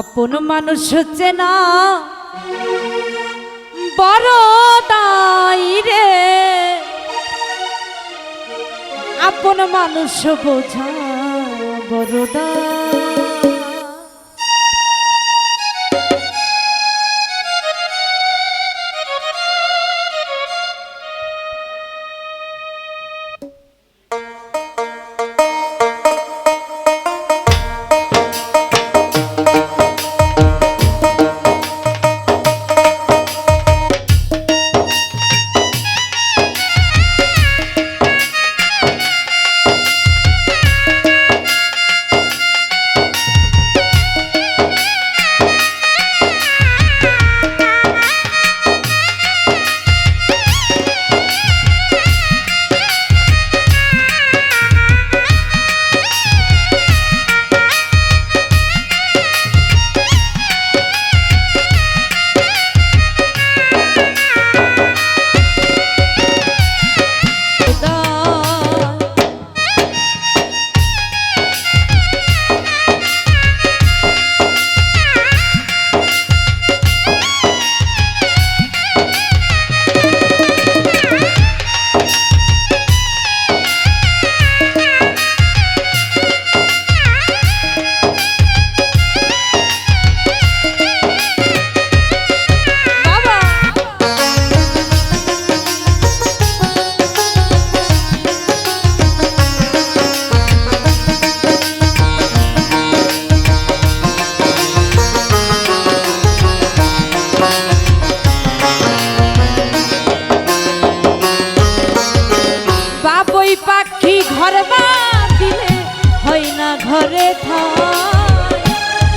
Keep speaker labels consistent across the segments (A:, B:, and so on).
A: আপন মানুষ হচ্ছে না বড় তাই রে আপন মানুষ বোঝা বড়। ঘরে থাই।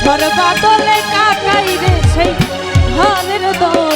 A: ঝড় বাদলে কাটাই রে সেই ঘরের দরজা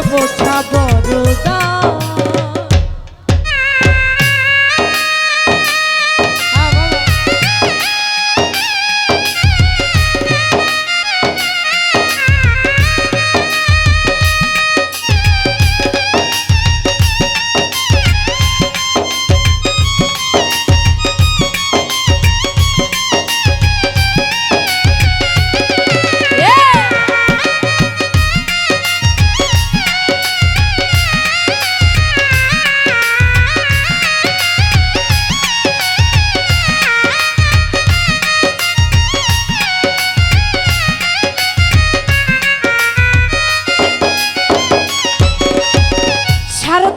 A: বোঝা বড় দায়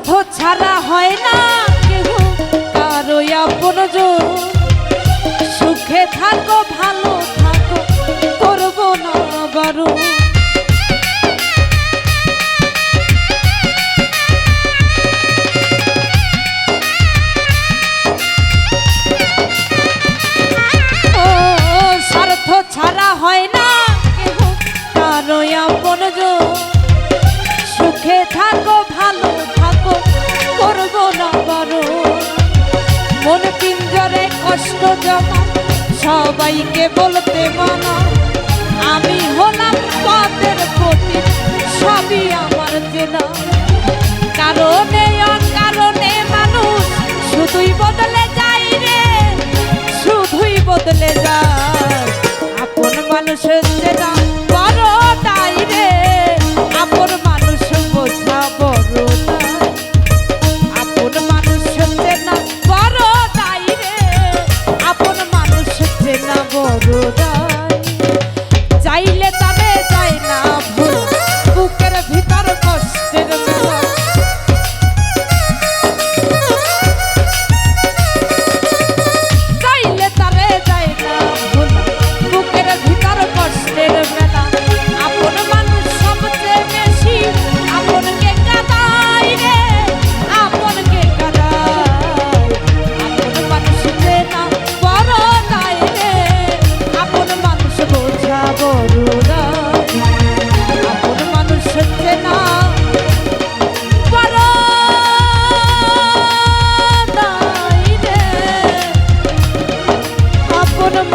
A: স্বার্থ ছাড়া হয় না কেহ কারও আপন সুখে থাকো ভালো থাকো করব না মন পিঞ্জরে কষ্ট জমা, সবাইকে বলতে মানা, আমি হলাম পথের প্রতি সবই আমার চেনা কারণে, অকারণে মানুষ শুধুই বদলে যায় রে, শুধুই বদলে যায়। আপন মানুষের চেনা। Saluda con amor.